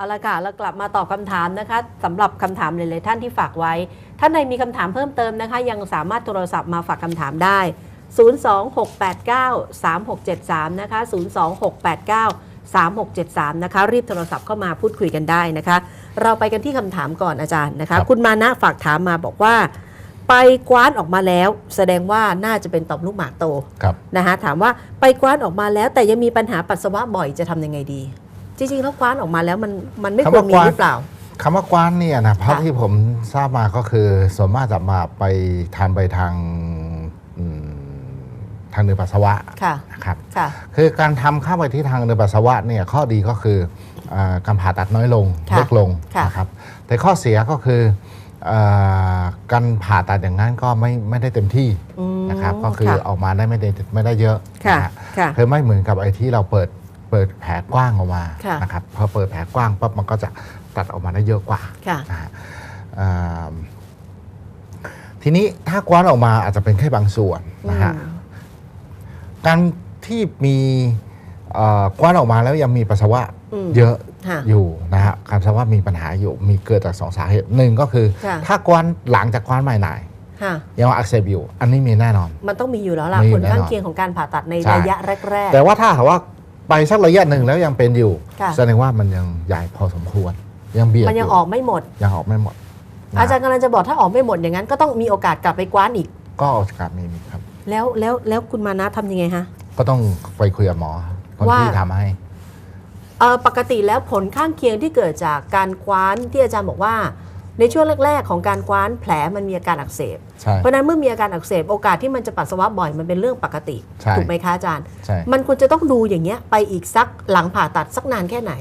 เอาละค่ะเรากลับมาตอบคำถามนะคะสำหรับคำถามหลายๆท่านที่ฝากไว้ ท่านใดมีคำถามเพิ่มเติมนะคะ ยังสามารถโทรศัพท์มาฝากคำถามได้ 026893673 นะคะ 026893673 นะคะ รีบโทรศัพท์เข้ามาพูดคุยกันได้นะคะ เราไปกันที่คำถามก่อนอาจารย์นะคะครับคุณมานะฝากถามมาบอกว่า ไปกว้านออกมาแล้ว แสดงว่าน่าจะเป็นต่อมลูกหมากโตครับนะคะถามว่าไปกว้านออกมาแล้วแต่ยังมีปัญหาปัสสาวะบ่อยจะทำยังไงดี จริงๆแล้วกว้านออกมาแล้วมันมันไม่ควรมีหรือเปล่าคำว่ากว้านเนี่ยนะเพราะค่ะที่ผมทราบมาก็คือส่วนมากจะมาไปทำไปทางอืมทางเดินปัสสาวะค่ะนะครับค่ะคือการทำเข้าไปที่ทางเดินปัสสาวะเนี่ยข้อดีก็คืออาการผ่าตัดน้อยลงค่ะเล็กลงค่ะนะครับแต่ข้อเสียก็คืออาการผ่าตัดอย่างนั้นก็ไม่ไม่ได้เต็มที่อืมนะครับก็คือค่ะออกมาได้ไม่ได้ไม่ได้เยอะค่ะนะฮะค่ะคือไม่เหมือนกับไอ้ที่เราเปิด เปิดแผลกว้างออกมาค่ะ นะครับพอเปิดแผลกว้างปั๊บมันก็จะตัดออกมาได้เยอะกว่าค่ะ นะฮะอ่าทีนี้ถ้ากว้านออกมาอาจจะเป็นแค่บางส่วนนะฮะ อืม การที่มีเอ่อกว้านออกมาแล้วยังมีปัสสาวะอืม เยอะค่ะ อยู่นะฮะการปัสสาวะมีปัญหาอยู่มีเกิดจากสองสาเหตุหนึ่งก็คือ ค่ะ ถ้ากว้านหลังจากกว้านใหม่ไหนค่ะ ยังอักเสบอยู่ อันนี้มีแน่นอน มันต้องมีอยู่แล้วล่ะมีผลข้างแน่นอนเคียงของการผ่าตัดในใช่ ระยะแรก แต่ว่าถ้าหากว่า ไปสักระยะหนึ่งแล้วยังเป็นอยู่ ค่ะ แสดงว่ามันยังใหญ่พอสมควร ยังเบียดๆมันยังออกไม่หมด ยังออกไม่หมดนะอาจารย์กำลังจะบอกถ้าออกไม่หมดอย่างนั้นก็ต้องมีโอกาสกลับไปกว้านอีก ก็โอกาสมีมีครับ แล้วแล้วแล้วคุณมานะทำยังไงฮะ ก็ต้องไปคุยกับหมอคนว่า ที่ทำให้ เออปกติแล้วผลข้างเคียงที่เกิดจากการคว้านที่อาจารย์บอกว่า ในช่วงแรก ๆ ของการคว้านแผลมันมีอาการอักเสบ ใช่ เพราะฉะนั้นเมื่อมีอาการอักเสบโอกาสที่มันจะปัสสาวะบ่อยมันเป็นเรื่องปกติ ใช่ ถูกไหมคะอาจารย์ ใช่มันควรจะต้องดูอย่างเงี้ยไปอีกสักหลังผ่าตัดสักนานแค่ไหน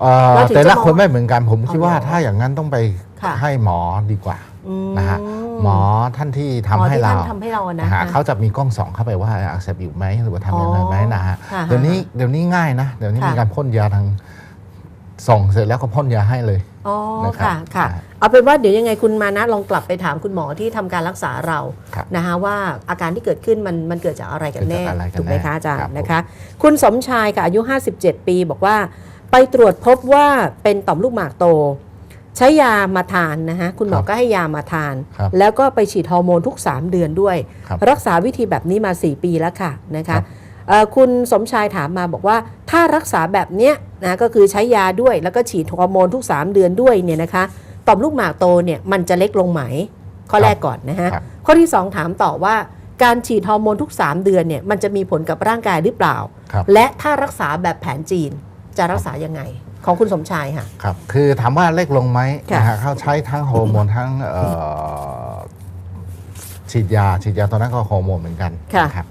เอ่อเราถึงแต่ละจะมองคนไม่เหมือนกัน ผมคิดว่าอ๋อถ้าอย่างนั้นต้องไปค่ะ ให้หมอดีกว่า อืมนะฮะ หมอท่านที่ทำหมอให้ที่เราท่านทำให้เราอะนะนะฮะค่ะเขาจะมีกล้องส่องเข้าไปว่าอักเสบอยู่ไหมหรือว่าทำยังไงไหมนะฮะค่ะเดี๋ยวนี้เดี๋ยวนี้ง่ายนะ เดี๋ยวนี้ค่ะ มีการพ่นยาทาง ส่องเสร็จแล้วก็พ่นยาให้เลย อ๋อ นะครับค่ะค่ะนะฮะเอาเป็นว่าเดี๋ยวยังไงคุณมานะลองกลับไปถามคุณหมอที่ทำการรักษาเราครับ นะคะว่าอาการที่เกิดขึ้นมันมันเกิดจากอะไรกันแน่ เกิดจากอะไรกันถูกไหมแน่คะอาจารครัย์บนะคะ คุณสมชายค่ะอายุ 57 ปีบอกว่า ไปตรวจพบว่าเป็นต่อมลูกหมากโต ใช้ยามาทานนะคะคุณหมอก็ให้ยามาทาน ครับแล้วก็ไปฉีดฮอร์โมนทุก 3 เดือนด้วย ครับรักษาวิธีแบบนี้มา 4 ปีแล้วค่ะนะครัคะบเอ่อ คุณสมชายถามมาบอกว่าถ้ารักษาแบบเนี้ยนะก็คือใช้ยาด้วยแล้วก็ฉีดฮอร์โมนทุก 3 เดือนด้วยเนี่ยนะคะต่อมลูกหมากโตเนี่ยมันจะเล็กลงไหม ข้อแรกก่อนนะฮะครับข้อที่ 2 ถามต่อว่าการฉีดฮอร์โมนทุก 3 เดือนเนี่ยมันจะมีผลกับร่างกายหรือเปล่าครับและถ้ารักษาแบบแผนจีนจะรักษายังไง ของคุณสมชายค่ะครับคือถามว่าเล็กลงไหมค่ะนะฮะเขาใช้ทั้งฮอร์โมนทั้งเอ่อฉีดยาฉีดยาตอนนั้นก็ฮอร์โมนเหมือนกันค่ะนะครับ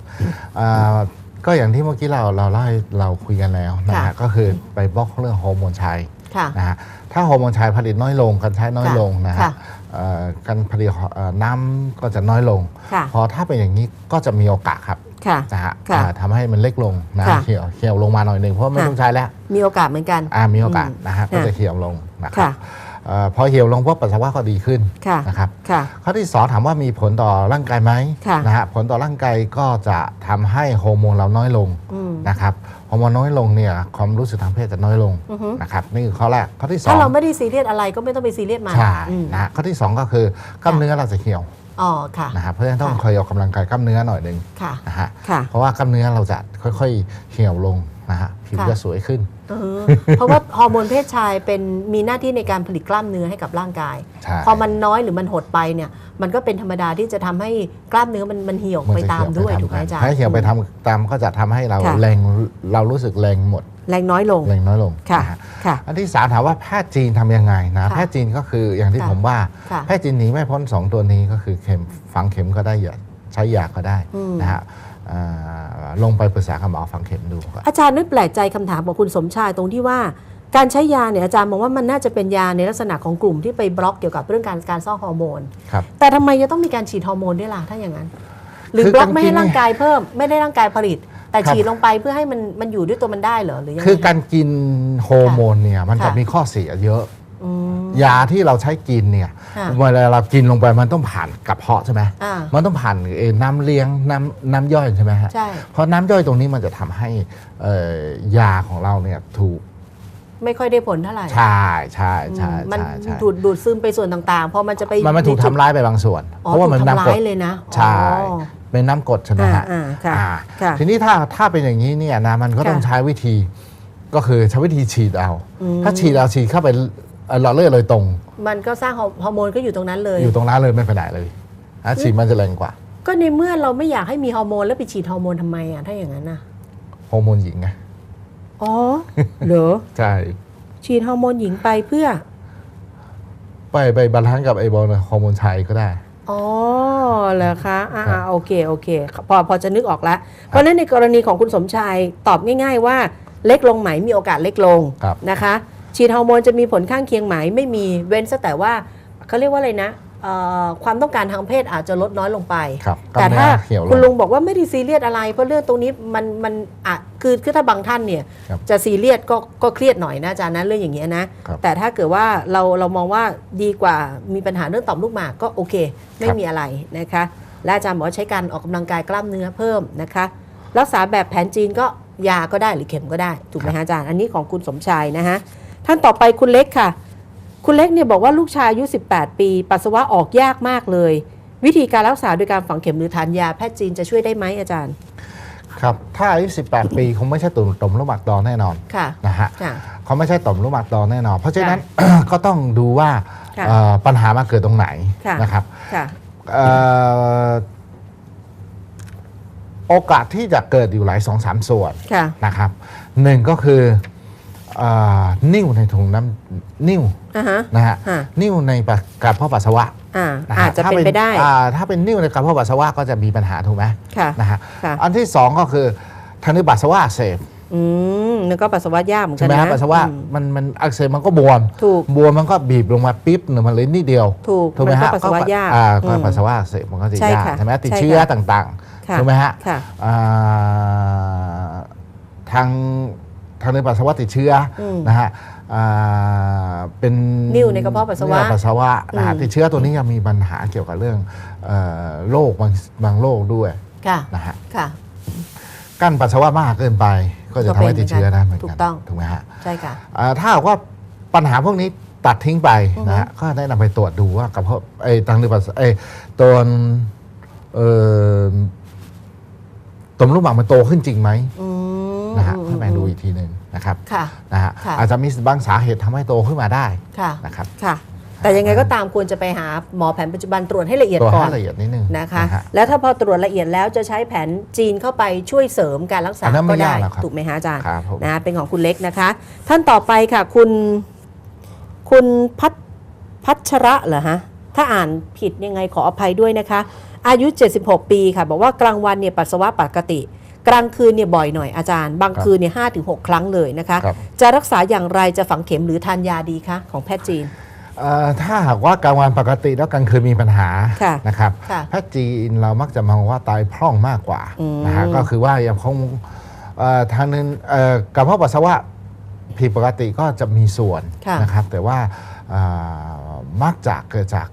อ่า ก็อย่างที่เมื่อกี้เราเราเล่าให้เราคุยกันแล้วนะค่ะฮะก็คือไปบล็อกเรื่องฮอร์โมนชายค่ะนะฮะถ้าฮอร์โมนชายผลิตน้อยลงการใช้น้อยค่ะลงนะค่ะฮะเอ่อการผลิตเอ่อน้ำก็จะน้อยลงค่ะพอถ้าเป็นอย่างนี้ก็จะมีโอกาสครับค่ะนะฮะค่ะอ่าทำให้มันเล็กลงนะค่ะเหี่ยวเหี่ยวลงมาหน่อยหนึ่งเพราะไม่ค่ะต้องใช้แล้ว มีโอกาสเหมือนกันอ่ามีโอกาสอืมนะฮะก็ค่ะจะเหี่ยวลงนะครัค่ะบเอ่อ พอเหี่ยวลงปุ๊บปัสสาวะก็ดีขึ้นค่ะนะครับค่ะข้อที่สองถามว่ามีผลต่อร่างกายไหมค่ะนะฮะผลต่อร่างกายก็จะทำให้ฮอร์โมนเราน้อยลงอืมนะครับฮอร์โมนน้อยลงเนี่ยความรู้สึกทางเพศจะน้อยลงอือฮึนะครับนี่คือข้อแรกข้อที่สอถ้างเราไม่ได้ซีเรียสอะไรก็ไม่ต้องไปซีเรียสมันใช่อืมนะฮะข้อที่สองก็คือกล้ามเนื้อเราจะเหี่ยวอ๋อค่ะนะครับเพราะฉะนั้นต้องค่ะคอยออกกำลังกายกล้ามเนื้อหน่อยหนึ่งค่ะนะฮะค่ะเพราะว่ากล้ามเนื้อเราจะค่อยๆเหี่ยวลงนะฮะผิวค่ะจะสวยขึ้น เออเพราะว่าฮอร์โมนเพศชายเป็นมีหน้าที่ในการผลิตกล้ามเนื้อให้กับร่างกายใช่พอมันน้อยหรือมันหดไปเนี่ย มันก็เป็นธรรมดาที่จะทำให้กล้ามเนื้อมันมันเหี่ยวมันไปจะตามเหี่ด้วยไปถูกไหมอาจารย์ถ้าเหี่ยวไปทำตามก็จะทำให้เราค่ะแรงเรารู้สึกแรงหมด แรงน้อยลงแรงน้อยลงค่ะนะฮะค่ะอันที่สามถามว่าแพทย์จีนทำยังไงนะค่ะแพทย์จีนก็คืออย่างที่ค่ะผมว่าค่ะแพทย์จีนหนีไม่พ้นสองตัวนี้ก็คือเข็มฝังเข็มก็ได้อย่าใช้ยาก็ได้อืมนะฮะอ่า ลงไปปรึกษากับหมอฝังเข็มดูก่อนอาจารย์นึกแปลกใจคำถามของคุณสมชายตรงที่ว่า การใช้ยาเนี่ยอาจารย์มองว่ามันน่าจะเป็นยาในลักษณะของกลุ่มที่ไปบล็อกเกี่ยวกับเรื่องการการสร้างฮอร์โมนครับแต่ทำไมจะต้องมีการฉีดฮอร์โมนด้วยล่ะถ้าอย่างนั้น หรือคือบล็อกไม่ให้การกินร่างกายเพิ่ม ไม่ได้ร่างกายผลิต แต่ครับฉีดลงไปเพื่อให้มันมันอยู่ด้วยตัวมันได้เหรอหรือยังไงคือการกินฮอร์โมนเนี่ยมันจะค่ะมีข้อเสียเยอะอืม ยาที่เราใช้กินเนี่ยค่ะเวลาเรากินลงไปมันต้องผ่านกระเพาะใช่ไหมอ่ามันต้องผ่านเอ่อน้ำเลี้ยงน้ำน้ำย่อยใช่ไหมฮะใช่เพราะน้ำย่อยตรงนี้มันจะทำให้เอ่อยาของเราเนี่ยถูกไม่ค่อยได้ผลเท่าไหร่ ใช่ใช่ใช่มันใช่ใช่ดูดดูดซึมไปส่วนต่างๆ พอมันจะไป มันมันถูกในจุดทำร้ายไปบางส่วนอ๋อเพราะว่ามันถูกน้ำทำกรร้าดยเลยนะ ใช่อ๋อเป็นน้ำกรดใช่ไหมฮะอ่าอ่าค่ะอ่าค่ะทีนี้ถ้าถ้าเป็นอย่างนี้เนี่ยนะมันก็ต้องค่ะใช้วิธี ก็คือใช้วิธีฉีดเอาอืมถ้าฉีดเอาฉีดเข้าไปเอ่อ หลอดเลือดเลยตรง มันก็สร้างฮอร์ฮอร์โมนก็อยู่ตรงนั้นเลยอยู่ตรงนั้นเลยไม่ไปไหนเลยอะฉีดมันจะแรงกว่า ก็ในเมื่อเราไม่อยากให้มีฮอร์โมนแล้วไปฉีดฮอร์โมนทำไมอะถ้าอย่างนั้นน่ะฮอร์โมนหญิงไงอ๋อเหรอใช่ฉีดฮอร์โมนหญิงไปเพื่อ ไปไปบาลานซ์กับไอบอลฮอร์โมนชายก็ได้อ๋อเหรอคะอ่าครับๆโอเคโอเค พอพอจะนึกออกแล้วเพราะฉะนั้นในกรณีของคุณสมชายตอบง่าย ๆ ว่าเล็กลงไหมมีโอกาสเล็กลงครับนะคะ ฉีดฮอร์โมนจะมีผลข้างเคียงไหมไม่มีเว้นซะแต่ว่าเขาเรียกว่าอะไรนะเอ่อความต้องการทางเพศอาจจะลดน้อยลงไปครับแต่ถ้าเขียวลคุณงลุงบอกว่าไม่ได้ซีเรียสอะไร เพราะเรื่องตรงนี้มันมันอะคือคือถ้าบางท่านเนี่ยครับจะซีเรียสก็ก็เครียดหน่อยนะอาจารย์นะเรื่องอย่างเงี้ยนะครับแต่ถ้าเกิดว่าเราเรามองว่าดีกว่ามีปัญหาเรื่องต่อมลูกหมากก็โอเค ไม่ครับมีอะไรนะคะ และอาจารย์บอกว่าใช้การออกกำลังกายกล้ามเนื้อเพิ่มนะคะ รักษาแบบแผนจีนก็ยาก็ได้หรือเข็มก็ได้ถูกไหมฮะอาจารย์ อันนี้ของคุณสมชายนะฮะ ท่านต่อไปคุณเล็กค่ะ คุณเล็กเนี่ยบอกว่าลูกชายอายุ 18 ปี ปัสสาวะออกยากมากเลย วิธีการรักษาโดยการฝังเข็มหรือทานยาแพทย์จีนจะช่วยได้ไหมอาจารย์ ครับ ถ้าอายุ 18 ปีคงไม่ใช่ตุ่มต่อมลูกหมากดอแน่นอนค่ะนะฮะค่ะ เขาไม่ใช่ต่อมลูกหมากดอแน่นอน เพราะฉะนั้น ก็ต้องดูว่าค่ะ เอ่อปัญหามาเกิดตรงไหนค่ะนะครับค่ะเอ่อโอกาสที่จะเกิดอยู่หลายสองสามส่วน ค่ะ นะครับหนึ่งก็คือเอ่อ นิ่วในถุงน้ำนิ่วอ่าฮะนะฮะค่ะนิ่วในปะกระเพาะปัสสาวะอ่านะฮอาจจะถ้เป็นไปได้อ่าถ้าเป็นนิ่วในกระเพาะปัสสาวะก็จะมีปัญหาถูกไหมค่ะนะฮะค่ะอันที่สองก็คือทางในปัสสาวะอักเสบอืมแล้วก็ปัสสาวะยากเหมือนกัใช่นไหมนะฮะปัสสาวะอืมมันมันอักเสบมันก็บวมถูกบวมมันก็บีบลงมาปิ๊บหนึ่งมันเลยนิดเดียวถูกถูกไหมมันก็ฮะปัสสาวะยากอ่าอืก็มปัสสาวะอักเสบมันก็จะใช่ยากค่ะใช่ไหมติดใช่เชื้อค่ะต่างค่ะๆถูกไหมฮะค่ะอ่าทาง ทางในปัสสาวะติดเชื้ออมนะฮะอ่าเป็นนิ่วในกระเพาะปัสสาวะนิ่วปัสสาวะนะฮะอืมติดเชื้อตัวนี้ยังมีปัญหาเกี่ยวกับเรื่องเอ่อโรคบางบางโรคด้วยค่ะ นะฮะค่ะ กั้นปัสสาวะมากเกินไป ก็จะก็ทำเป็นให้ติดเชื้อได้เหมือนถูกันกต้อง ถูกไหมฮะ ใช่ค่ะ อ่าถ้าหากว่าปัญหาพวกนี้ตัดทิ้งไปอือฮึนะฮะก็แนะนำไปตรวจดูว่ากระเพาะไอ้ทางเดินปัสสาวะไอ้ตัวเอ่อตุ่มลูกหมากมันโตขึ้นจริงไหมอืม นะฮะอืมให้ไปดูอีกทีหนึ่งนะครับค่ะนะฮะค่ะอาจจะมีบางสาเหตุทำให้โตขึ้นมาได้ค่ะนะครับค่ะแต่ยังไงก็ตามควรจะไปหาหมอแผนปัจจุบันตรวจให้ละเอียดตัวก่ให้อนละเอียดนิดนึงนะคะฮแล้วถ้าพอตรวจละเอียดแล้วจะใช้แผนจีนเข้าไปช่วยเสริมการรักษาอันนั้นไม่ก็ได้ยากหรอกครับถูกไหมฮะอาจารย์ครับผมนะเป็นของคุณเล็กนะคะ ท่านต่อไปค่ะคุณคุณพัชพัชระเหรอฮะถ้าอ่านผิดยังไงขออภัยด้วยนะคะ อายุ 76 ปีค่ะ บอกว่ากลางวันเนี่ยปัสสาวะปกติ กลางคืนเนี่ยบ่อยหน่อยอาจารย์ บางคืนเนี่ยห้าถึงหกครั้งเลยนะคะ ครับ จะรักษาอย่างไรจะฝังเข็มหรือทานยาดีคะของแพทย์จีน เอ่อถ้าหากว่ากลางวันปกติแล้วกลางคืนมีปัญหาค่ะนะครับค่ะแพทย์จีนเรามักจะมองว่าตายพร่องมากกว่าอืม นะฮะก็คือว่ายังคงเอ่อทางนึงเอ่อกระเพาะปัสสาวะผิดปกติก็จะมีส่วนค่ะนะครับแต่ว่าเอ่อมักจะเกิดจากเ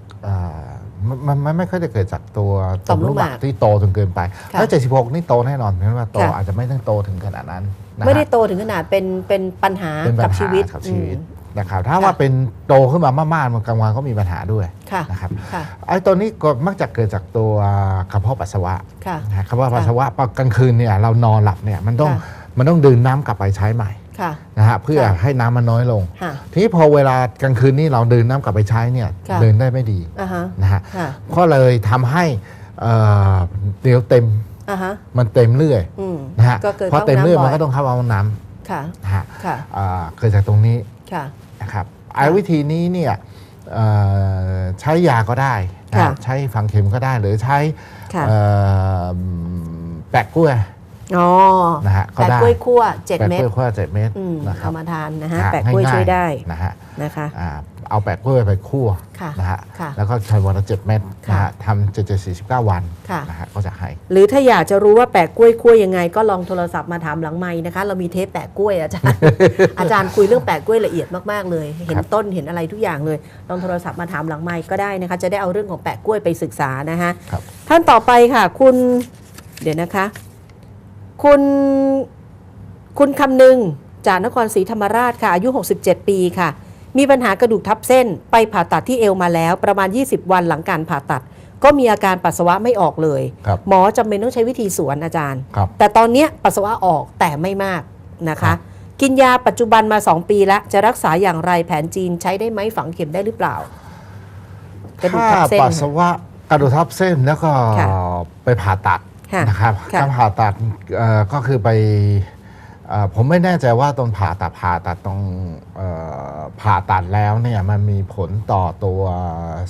อ่อ มันมันมันไม่ค่อยได้เกิดจากตัวต่อมลูกหมากที่โตจนเกินไปค่ะแล้ว76นี่โตแน่นอนเพราะว่าโตค่ะอาจจะไม่ต้องโตถึงขนาดนั้นนะฮะไม่ได้โตถึงขนาดเป็นเป็นปัญหาเป็นปักัญบหาชีวิตกับชีวิตอืมนะครับถ้าค่ะว่าเป็นโตขึ้นมามากๆมันกลางวันก็มีปัญหาด้วยค่ะนะครับค่ะไอ้ตัวนี้ก็มักจะเกิดจากตัวกระเพาะปัสสาวะค่ะนะฮะกระเพาะปัสสาวะพอกลางคืนเนี่ยเรานอนหลับเนี่ยมันต้องค่ะมันต้องดื่มน้ำกลับไปใช้ใหม่ ค่ะนะฮะเพื่อค่ะให้น้ำมันน้อยลงค่ะทีนี้พอเวลากลางคืนนี่เราดื่มน้ำกลับไปใช้เนี่ยค่ะเดินได้ไม่ดีอ่าฮะนะฮะค่ะก็เลยทำให้เอ่อเดี๋ยวเต็มอ่าฮะมันเต็มเรื่อยอืมนะฮะก็เกิดพอเต็มเรื่อยข้ามันห้ก็งำบ่ต้องเข้าเอาน้ค่ะำนะฮะค่ะอ่าเกิดจากตรงนี้ค่ะนะครับไอ้วิธีนี้เนี่ยเอ่อใช้ยาก็ได้นะค่ะใช้ฝังเข็มก็ได้หรือใช้ค่ะเอ่อแปะกล้วย อ๋อนะฮะก็แปะได้กล้วยคั่วเจ็ดแปะเม็กดล้วยข้อเจ็ดเม็ดอืมนะครับ เอามาทานนะฮะอ่าแปะกล้วยง่าช่วยได้นะฮะนะคะ อ่าเอาแปะกล้วยไปคั่วค่ะนะฮะค่ะแล้วก็ใช้วันละเจ็ดเม็ดค่ะนะฮะทำเจ็ดเจ็ดสี่สิบเก้าวันค่ะ นะฮะก็จะให้ หรือถ้าอยากจะรู้ว่าแปะกล้วยคั่วยังไง ก็ลองโทรศัพท์มาถามหลังไม้นะคะ เรามีเทปแปะกล้วยอาจารย์ อาจารย์คุยเรื่องแปะกล้วยละเอียดมากๆเลย เห็นครับ ต้นเห็นอะไรทุกอย่างเลย ลองโทรศัพท์มาถามหลังไม้ก็ได้นะคะ จะได้เอาเรื่องของแปะกล้วยไปศึกษานะคะ ครับ ท่านต่อไปค่ะ คุณเดี๋ยวนะคะ คุณคุณคำนึงจากนครศรีธรรมราชค่ะ อายุ 67 ปีค่ะ มีปัญหากระดูกทับเส้น ไปผ่าตัดที่เอวมาแล้ว ประมาณ 20 วันหลังการผ่าตัด ก็มีอาการปัสสาวะไม่ออกเลยครับหมอจำเป็นต้องใช้วิธีสวนอาจารย์ครับแต่ตอนเนี้ยปัสสาวะออกแต่ไม่มากนะครัคะบกินยาปัจจุบันมา 2 ปีแล้ว จะรักษาอย่างไรแผนจีนใช้ได้ไหมฝังเข็มได้หรือเปล่า กระดูกถ้าทับเส้นปัสสาวะกระดูกทับเส้นแล้วก็ค่ะไปผ่าตัด ค่ะนะครับค่ะ การผ่าตัดเอ่อก็คือไปเอ่อผมไม่แน่ใจว่าตอนผ่าตัดผ่าตัดตรงเอ่อผ่าตัดแล้วเนี่ยมันมีผลต่อตัว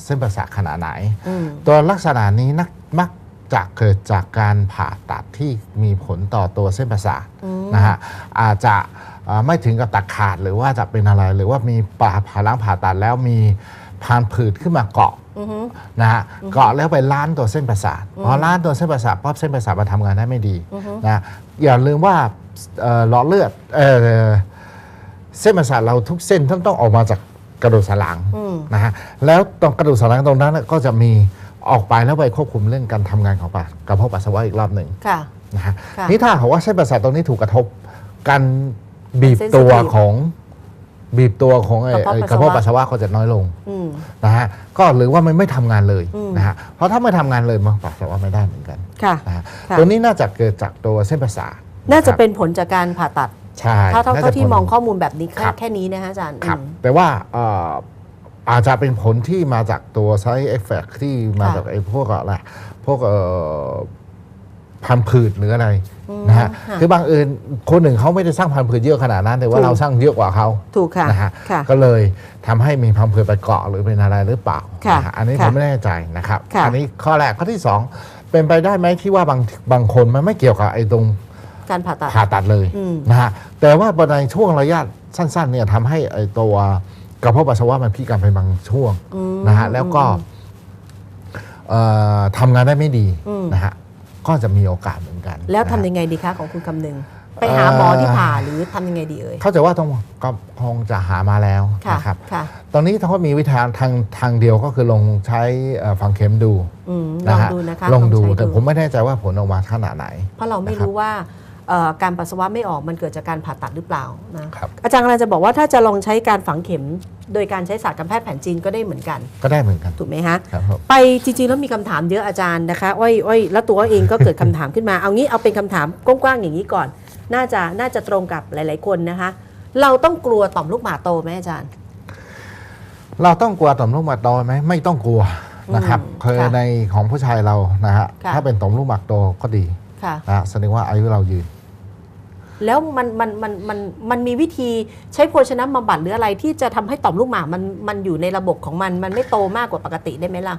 เส้นประสาทขนาดไหน อืม ตัวลักษณะนี้นักมักจะเกิดจากการผ่าตัดที่มีผลต่อตัวเส้นประสาทอืมนะฮะอาจจะเอ่อไม่ถึงกับตัดขาดหรือว่าจะเป็นอะไรหรือว่ามีผ่าผ่าล้างผ่าตัดแล้วมี พานผืดขึ้นมาเกาะอือฮึนะฮะเกาะแล้วไปล้านตัวเส้นประสาทพอล้านตัวเส้นประสาทปั๊บเส้นประสาทมันทำงานได้ไม่ดีอือฮึนะอย่าลืมว่าเอ่อหลอดเลือดเอ่อเส้นประสาทเราทุกเส้นต้องต้องออกมาจากกระดูกสันหลังอืมนะฮะแล้วตรงกระดูกสันหลังตรงนั้นน่ะก็จะมีออกไปแล้วไปควบคุมเรื่องการทำงานของปากกระเพาะปัสสาวะอีกรอบหนึ่งค่ะนะฮะค่ะนี่ถ้าหากว่าเส้นประสาทตรงนี้ถูกกระทบการบีบ Sensitive ตัวของ บีบตัวของไอ้กระเพาะไอ้ปักระสสาวะเพาะปัสสาวะก็จะน้อยลงอืมนะฮะก็หรือว่ามันไม่ทำงานเลยอืมนะฮะเพราะถ้าไม่ทำงานเลยมันปัสสาวะไม่ได้เหมือนกันค่ะ นะฮะค่ะ ตัวนี้น่าจะเกิดจากตัวเส้นประสาทน่าจะครับเป็นผลจากการผ่าตัด ใช่เท่าเท่าน่เท่าที่ผล มองข้อมูลแบบนี้แค่ครับ แค่นี้นะคะอาจารย์ครับอืม แต่ว่าเอ่ออาจจะเป็นผลที่มาจากตัว side effect ที่มาค่ะจากไอ้พวกอะไรพวกเอ่อ พันธุ์ผืดหรืออะไรอืมนะฮะค่ะคือบางอื่นคนหนึ่งเขาไม่ได้สร้างพันธุ์ผืดเยอะขนาดนั้น แต่ว่าถูกเราสร้างเยอะกว่าเขาถูกค่ะนะฮะค่ะก็เลยทำให้มีพันธุ์ผืดไปเกาะหรือเป็นอะไรหรือเปล่าค่ะนะฮะอันนี้ค่ะผมไม่แน่ใจนะครับค่ะอันี้ข้อแรกข้อที่สองเป็นไปได้ไหมที่ว่าบางบางคนมันไม่เกี่ยวกับไอ้ตรงการผ่าตัดผ่าตัดเลยอืมนะฮะแต่ว่าในช่วงระยะสั้นๆเนี่ยทำให้ไอ้ตัวกระเพาะปัสสาวะมันพิการไปบางช่วงอืมนะฮะแล้วก็เอ่อทำงานได้ไม่ดีอืมนะฮะ ก็จะมีโอกาสเหมือนกัน แล้วทำนะฮะยังไงดีคะของคุณคำนึง ไปหาหมอที่ผ่าหรือทำยังไงดีเอ่ย เข้าใจว่าต้องก็คงจะหามาแล้วค่ะนะครับค่ะตอนนี้เขามีวิธีทางทางเดียวก็คือลงใช้เอ่อฝังเข็มดูอืมลนะองฮะดูนะคะลองดูใช้แต่ผมไม่แน่ใจว่าผลออกมาขนาดไหน เพราะเราไม่นะครับรู้ว่าเอ่อ การปัสสาวะไม่ออกมันเกิดจากการผ่าตัดหรือเปล่านะครับอาจารย์กำลังจะบอกว่าถ้าจะลองใช้การฝังเข็ม โดยการใช้ศาสตร์การแพทย์แผนจีนก็ได้เหมือนกัน ก็ได้เหมือนกันถูกไหมฮะครับผมไปจริงๆแล้วมีคำถามเยอะอาจารย์นะคะอ้อยอ้อยแล้วตัวอ้อยเองก็เกิดคำถามขึ้นมาเอางี้เอาเป็นคำถามกว้างๆอย่างนี้ก่อน น่าจะน่าจะตรงกับหลาย ๆคนนะคะ เราต้องกลัวต่อมลูกหมากโตไหมอาจารย์ เราต้องกลัวต่อมลูกหมากโตไหมไม่ต้องกลัวนะครับอืมคือค่ะในของผู้ชายเรานะฮะค่ะถ้าเป็นต่อมลูกหมากโตก็ดี ค่ะนะฮะแสดงว่าอายุเรายืน แล้วมันมันมันมันมันมีวิธีใช้โภชนะบำบัดหรืออะไรที่จะทำให้ต่อมลูกหมากมันมันอยู่ในระบบของมัน มันไม่โตมากกว่าปกติได้ไหมล่ะ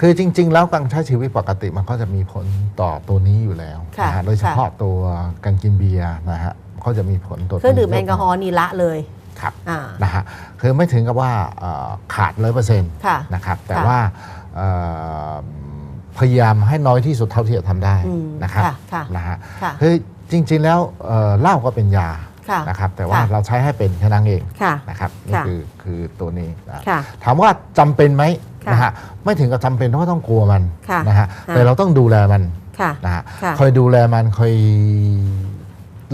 คือจริง ๆ แล้วการใช้ชีวิตปกติมันก็จะมีผลต่อตัวนี้อยู่แล้วค่ะนะฮะโดยเฉพาะตัวการกินเบียร์นะฮะก็จะมีผลตัวเครื่องดื่มแอลกอฮอล์นี่ละเลยครับอ่านะฮะคือไม่ถึงกับว่าเอ่อขาดร้อยเปอร์เซ็นต์ ค่ะ นะครับแต่ค่ะว่าเอ่อ พยายามให้น้อยที่สุดเท่าที่จะทำได้อืมนะครับค่ะค่ะนะฮะค่ะคือจริงๆแล้วเอ่อเหล้าก็เป็นยาค่ะนะครับแต่ว่าค่ะ เราใช้ให้เป็นแค่นั้นเองค่ะ นะครับนี่ค่ะ คือคือตัวนี้นะ ค่ะ ถามว่าจำเป็นไหมค่ะนะฮะไม่ถึงกับจำเป็นเพราะว่าต้องกลัวมันค่ะนะฮะค่ะ แต่เราต้องดูแลมันค่ะ นะฮะค่ะ คอยดูแลมันคอย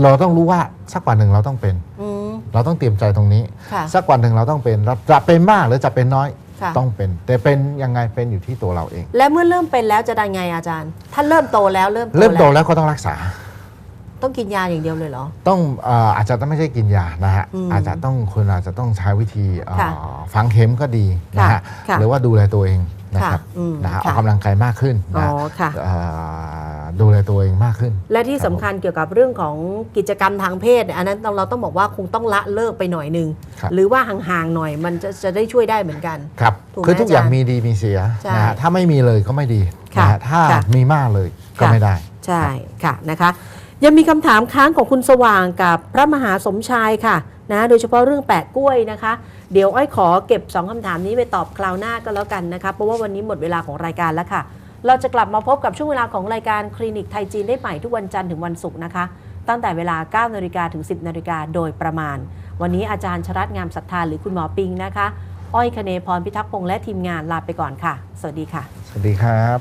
เราต้องรู้ว่าสักวันหนึ่งเราต้องเป็น อืมเราต้องเตรียมใจตรงนี้ ค่ะ สักวันหนึ่งเราต้องเป็นเราจะเป็นมากหรือจะเป็นน้อย ค่ะ ต้องเป็น แต่เป็นยังไงเป็นอยู่ที่ตัวเราเอง และเมื่อเริ่มเป็นแล้วจะได้ไงอาจารย์ ถ้าเริ่มโตแล้วเริ่มเริ่มโตแล้วแล้วก็ต้องรักษา ต้องกินยาอย่างเดียวเลยเหรอ ต้องเอ่ออาจจะต้องไม่ใช่กินยานะฮะอืมอาจจะต้องคุณอาจจะต้องใช้วิธีเอ่อค่ะฝังเข็มก็ดีนะฮะค่ะหรือว่าดูแลตัวเองนะครับค่ะอืมนะฮะค่ะออกกำลังกายมากขึ้นอ๋อนะค่ะ เอ่อ ดูแลตัวเองมากขึ้น และที่สำคัญเกี่ยวกับเรื่องของกิจกรรมทางเพศเนี่ยอันนั้นเราเราต้องบอกว่าคงต้องละเลิกไปหน่อยหนึงครับหรือว่าห่างๆหน่อยมันจะจะได้ช่วยได้เหมือนกันครับถูกไหมคือทุกอย่างอาจารย์มีดีมีเสียใช่นะฮะถ้าไม่มีเลยก็ไม่ดีค่ะนะฮะถ้าค่ะมีมากเลยก็ค่ะไม่ได้ ใช่ค่ะนะคะยังมีคำถามค้างของคุณสว่างกับพระมหาสมชายค่ะนะโดยเฉพาะเรื่องแปะกล้วยนะคะ เดี๋ยวอ้อยขอเก็บ 2คำถามนี้ไปตอบคราวหน้าก็แล้วกันนะคะเพราะว่าวันนี้หมดเวลาของรายการแล้วค่ะ เราจะกลับมาพบกับช่วงเวลาของรายการคลินิกไทยจีนได้ใหม่ทุกวันจันทร์ถึงวันศุกร์นะคะ ตั้งแต่เวลา 9 นาฬิกาถึง 10 นาฬิกาโดยประมาณ วันนี้อาจารย์ชรัตงามศรัทธาหรือคุณหมอปิงนะคะ อ้อยคเนพรพิทักษ์พงษ์และทีมงานลาไปก่อนค่ะ สวัสดีค่ะ สวัสดีครับ